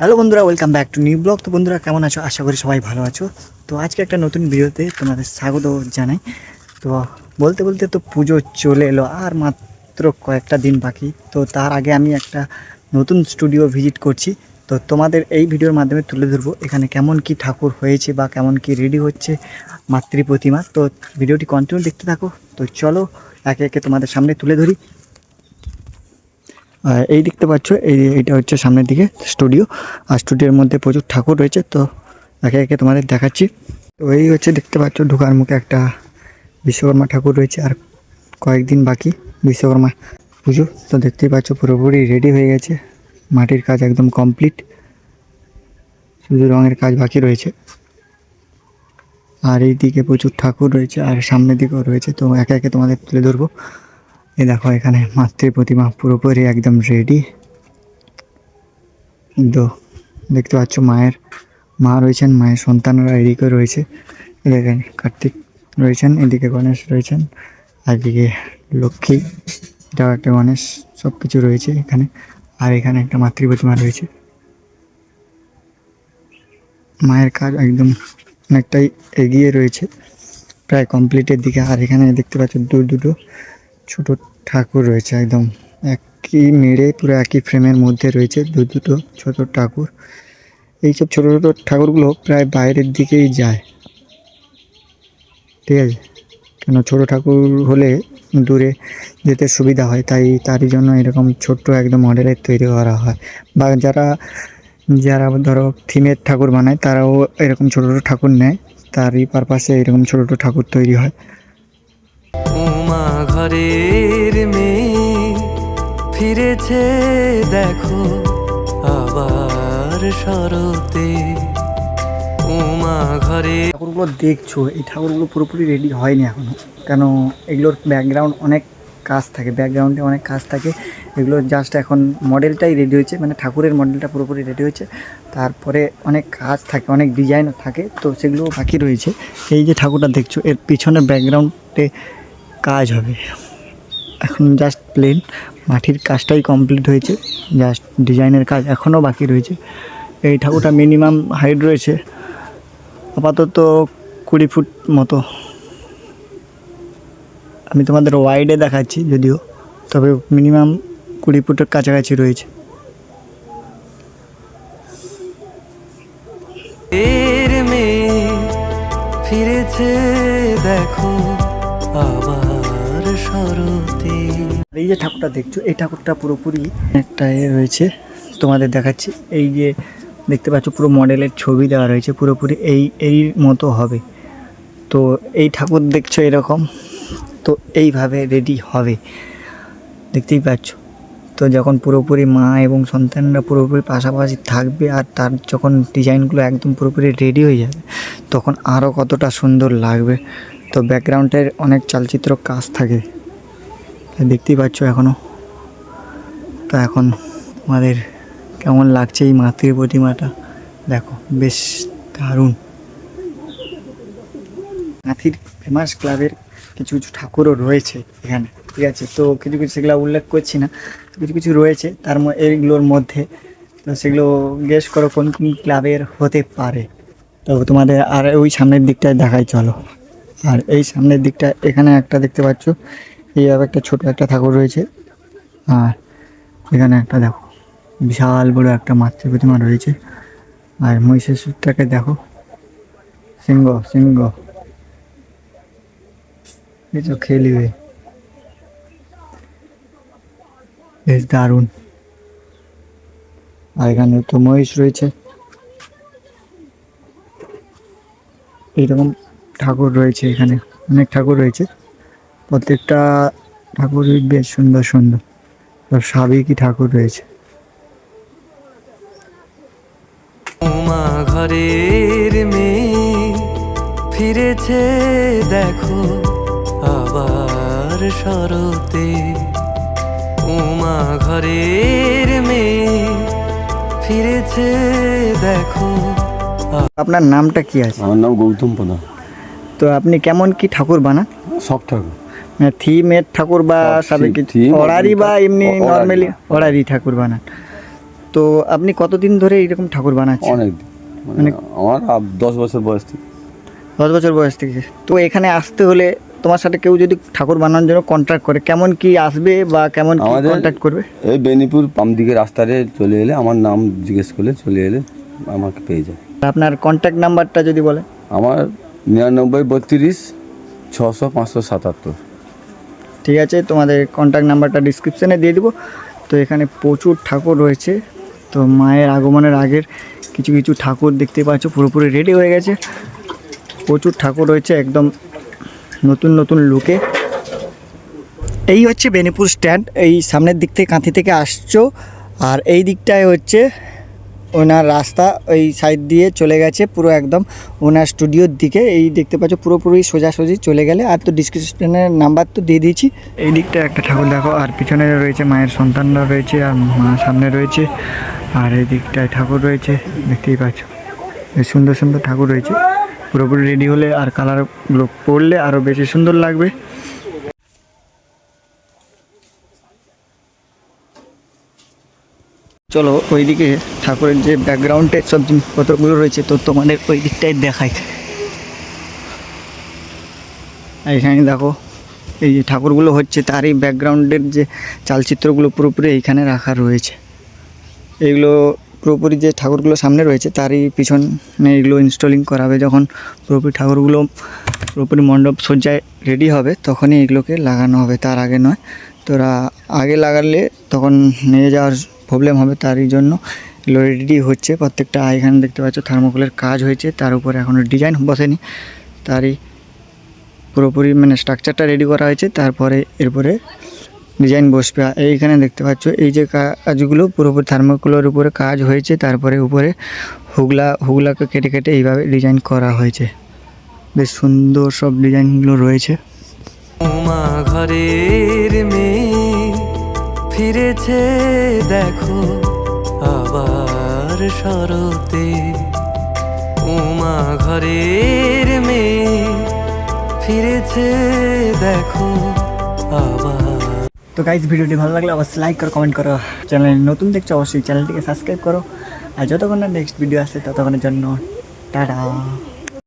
Hello বন্ধুরা welcome back to new blog তো বন্ধুরা, কেমন আছো? আশা করি সবাই ভালো আছো। তো আজকে একটা নতুন ভিডিওতে তোমাদের স্বাগত জানাই। তো বলতে বলতে তো পুজো চলে এলো, আর মাত্র কয়েকটা দিন বাকি। তো তার আগে আমি একটা নতুন স্টুডিও ভিজিট করছি। তো তোমাদের এই ভিডিওর মাধ্যমে তুলে ধরবো, এখানে কেমন কি ঠাকুর হয়েছে বা কেমন কি রেডি হচ্ছে মাতৃ প্রতিমা। তো ভিডিওটি কন্টিনিউ দেখতে থাকো। তো চলো, একে একে তোমাদের সামনে তুলে ধরি। এই দেখতে পাচ্ছ, এই এইটা হচ্ছে সামনের দিকে স্টুডিও আর স্টুডিওর মধ্যে প্রচুর ঠাকুর রয়েছে, তো একে একে তোমাদের দেখাচ্ছি। তো এই হচ্ছে দেখতে পাচ্ছ ঢোকার মুখে একটা বিশ্বকর্মা ঠাকুর রয়েছে, আর কয়েকদিন বাকি বিশ্বকর্মা পুজো। তো দেখতেই পাচ্ছ পুরোপুরি রেডি হয়ে গেছে, মাটির কাজ একদম কমপ্লিট শুধু রঙের কাজ বাকি রয়েছে। আর এই দিকে প্রচুর ঠাকুর রয়েছে, আর সামনের দিকেও রয়েছে, তো একে একে তোমাদের তুলে ধরবো। এই দেখো, এখানে মাতৃ প্রতিমা পুরোপুরি একদম রেডি তো দেখতে পাচ্ছ মায়ের, মা রয়েছেন, মায়ের সন্তানরা এদিকে রয়েছে। দেখেন কার্তিক রয়েছেন, এদিকে গণেশ রয়েছেন এদিকে লক্ষ্মী, এটাও একটা গণেশ সব কিছু রয়েছে এখানে। আর এখানে একটা মাতৃ প্রতিমা রয়েছে। মায়ের কাজ একদম অনেকটাই এগিয়ে রয়েছে, প্রায় কমপ্লিটের দিকে। আর এখানে দেখতে পাচ্ছ দু দুটো ছোট ঠাকুর রয়েছে, একদম একই মেরে পুরো একই ফ্রেমের মধ্যে রয়েছে দু দুটো ছোট ঠাকুর। এইসব ছোটো ছোটো ঠাকুরগুলো প্রায় বাইরের দিকেই যায়। ঠিক আছে? কেন ছোট ঠাকুর হলে দূরে যেতে সুবিধা হয়, তাই তারই জন্য এরকম ছোট্ট একদম মডেলের তৈরি করা হয়। বা যারা যারা ধরো থিমের ঠাকুর বানায়, তারাও এরকম ছোট ছোট ঠাকুর নেয়, তারই পারপাসে এরকম ছোট ছোট ঠাকুর তৈরি হয়। ঘরের মেয়ে ফিরেছে, দেখো আবার শরতে। উমা ঘরে ঠাকুরগুলো দেখছ, এই ঠাকুরগুলো পুরোপুরি রেডি হয়নি এখনও কেন, এগুলোর ব্যাকগ্রাউন্ড অনেক কাজ থাকে ব্যাকগ্রাউন্ডে অনেক কাজ থাকে। এগুলো জাস্ট এখন মডেলটাই রেডি হয়েছে মানে ঠাকুরের মডেলটা পুরোপুরি রেডি হয়েছে। তারপরে অনেক কাজ থাকে, অনেক ডিজাইনও থাকে, তো সেগুলো বাকি রয়েছে। এই যে ঠাকুরটা দেখছ, এর পিছনের ব্যাকগ্রাউন্ডে কাজ হবে। এখন জাস্ট প্লেন মাটির কাজটাই কমপ্লিট হয়েছে। জাস্ট ডিজাইনের কাজ এখনও বাকি রয়েছে। এই ঠাকুরটা মিনিমাম হাইট রয়েছে। আপাতত কুড়ি ফুট মতো। আমি তোমাদের ওয়াইডে দেখাচ্ছি যদিও, তবে মিনিমাম কুড়ি ফুটের কাছাকাছি রয়েছে। ফিরেছে দেখো আবার। এই যে ঠাকুরটা দেখছ, এই ঠাকুরটা পুরোপুরি একটা এ রয়েছে, তোমাদের দেখাচ্ছি। এই যে দেখতে পাচ্ছ, পুরো মডেলের ছবি দেওয়া রয়েছে, পুরোপুরি এই এই মতো হবে। তো এই ঠাকুর দেখছ এরকম, তো এইভাবে রেডি হবে। দেখতেই পাচ্ছ। তো যখন পুরোপুরি মা এবং সন্তানরা পুরোপুরি পাশাপাশি থাকবে আর তার যখন ডিজাইনগুলো একদম পুরোপুরি রেডি হয়ে যাবে, তখন আরও কতটা সুন্দর লাগবে। তো ব্যাকগ্রাউন্ডের অনেক চালচিত্র কাজ থাকে। দেখতেই পাচ্ছ এখনও তা এখন আমাদের কেমন লাগছে এই মাতৃ প্রতিমাটা? দেখো, বেশ দারুণ। নাথির ফেমাস ক্লাবের কিছু কিছু ঠাকুরও রয়েছে এখানে, ঠিক আছে? তো কিছু কিছু সেগুলো উল্লেখ করছি না, কিছু কিছু রয়েছে, তার এইগুলোর মধ্যে। তো সেগুলো গেস করো কোন কোন ক্লাবের হতে পারে। তো তোমাদের আর ওই সামনের দিকটায় দেখাই, চলো। আর এই সামনের দিকটা, এখানে একটা দেখতে পাচ্ছ এইভাবে একটা ছোট একটা ঠাকুর রয়েছে। আর এখানে একটা দেখো, বিশাল বড় একটা মাতৃ প্রতিমা রয়েছে। আর মহিষাসুরটাকে দেখো, সিংহ সিংহ। এই তো খেলিবে বেশ দারুণ। আর এখানে তো মহিষ রয়েছে। এইরকম ঠাকুর রয়েছে এখানে, অনেক ঠাকুর রয়েছে। প্রত্যেকটা ঠাকুরই বেশ সুন্দর সুন্দর। সব সাবেকি ঠাকুর রয়েছে। উমা ঘরের মেয়ে ফিরেছে দেখো আবার শরতে। উমা ঘরের মেয়ে ফিরেছে দেখো আপনার নামটা কি আছে? আমার নাম গৌতম প্রধান। তো আপনি কেমন কি ঠাকুর বানান? সব ঠাকুর। মানে থিমের ঠাকুর বা সব সাবেকি অর্ডারি বা এমনি নর্মালি না। ঠাকুর বানান। তো আপনি কতদিন ধরে এইরকম ঠাকুর বানাচ্ছেন? অনেক দিন। মানে আমার দশ বছর বয়স থেকে। দশ বছর বয়স থেকে। তো এখানে আসতে হলে তোমার সাথে কেউ যদি ঠাকুর বানানোর জন্য কন্ট্যাক্ট করে কেমন কি আসবে বা কেমন কি কন্ট্যাক্ট করবে? এই বেনিপুর পাম দিকে রাস্তাতে চলে এলে আমার নাম জিজ্ঞেস করলে চলে এলে আমাকে পেয়ে যায়। আপনার কন্ট্যাক্ট নাম্বারটা যদি বলেন। আমার নিরানব্বই বত্রিশ ছশো পাঁচশো সাতাত্তর। ঠিক আছে, তোমাদের কন্ট্যাক্ট নাম্বারটা ডিসক্রিপশানে দিয়ে দিব। তো এখানে প্রচুর ঠাকুর রয়েছে। তো মায়ের আগমনের আগের কিছু কিছু ঠাকুর দেখতে পাচ্ছ, পুরোপুরি রেডি হয়ে গেছে। প্রচুর ঠাকুর রয়েছে একদম নতুন নতুন লুকে এই হচ্ছে বেনিপুর স্ট্যান্ড এই সামনের দিক থেকে, কাঁথি থেকে আসছো। আর এই দিকটায় হচ্ছে ওনার রাস্তা ওই সাইড দিয়ে চলে গেছে, পুরো একদম ওনার স্টুডিওর দিকে। এই দেখতে পাচ্ছ, পুরোপুরি সোজাসুজি চলে গেলে। আর তো ডিসক্রিপশনের নাম্বার তো দিয়ে দিয়েছি। এই দিকটা একটা ঠাকুর দেখো, আর পিছনে রয়েছে মায়ের সন্তানরা রয়েছে, আর মা সামনে রয়েছে, আর এই দিকটায় ঠাকুর রয়েছে, দেখতেই পাচ্ছ। সুন্দর সুন্দর ঠাকুর রয়েছে। পুরোপুরি রেডি হলে আর কালারগুলো পরলে আরও বেশি সুন্দর লাগবে। চলো ওইদিকে ঠাকুরের যে ব্যাকগ্রাউন্ডের সব জিনিসপত্রগুলো রয়েছে, তো তোমাদের ওই দিকটাই দেখাই। এখানে দেখো, এই যে ঠাকুরগুলো হচ্ছে, তারই ব্যাকগ্রাউন্ডের যে চালচিত্রগুলো পুরোপুরি এইখানে রাখা রয়েছে। এগুলো পুরোপুরি যে ঠাকুরগুলো সামনে রয়েছে, তারই পিছনে এগুলো ইনস্টলিং করাবে যখন পুরোপুরি ঠাকুরগুলো পুরোপুরি মণ্ডপ সজ্জায় রেডি হবে, তখনই এগুলোকে লাগানো হবে। তার আগে নয়, তোরা আগে লাগালে তখন নিয়ে যাওয়ার প্রবলেম হবে তারই জন্য এগুলো রেডি হচ্ছে। প্রত্যেকটা এখানে দেখতে পাচ্ছ থার্মোকলের কাজ হয়েছে, তার উপরে এখনও ডিজাইন বসেনি। তারই পুরোপুরি মানে স্ট্রাকচারটা রেডি করা হয়েছে, তারপরে এরপরে ডিজাইন বসবে। এইখানে দেখতে পাচ্ছ, এই যে কাজগুলো পুরোপুরি থার্মোকলের উপরে কাজ হয়েছে, তারপরে উপরে হুগলা, হুগলাকে কেটে কেটে এইভাবে ডিজাইন করা হয়েছে। বেশ সুন্দর সব ডিজাইনগুলো রয়েছে। ঘরের মেয়ে। ফিরেছে, দেখো আবার শরতে। উমা ঘরের মেয়ে ফিরেছে, দেখো আবার। তো গাইজ ভিডিওটি ভালো লাগলে অবশ্যই লাইক করো কমেন্ট করো। চ্যানেল নতুন দেখছ, অবশ্যই চ্যানেলটিকে সাবস্ক্রাইব করো। আর যতক্ষণ না নেক্সট ভিডিও আসে, ততক্ষণের জন্য, টাটা।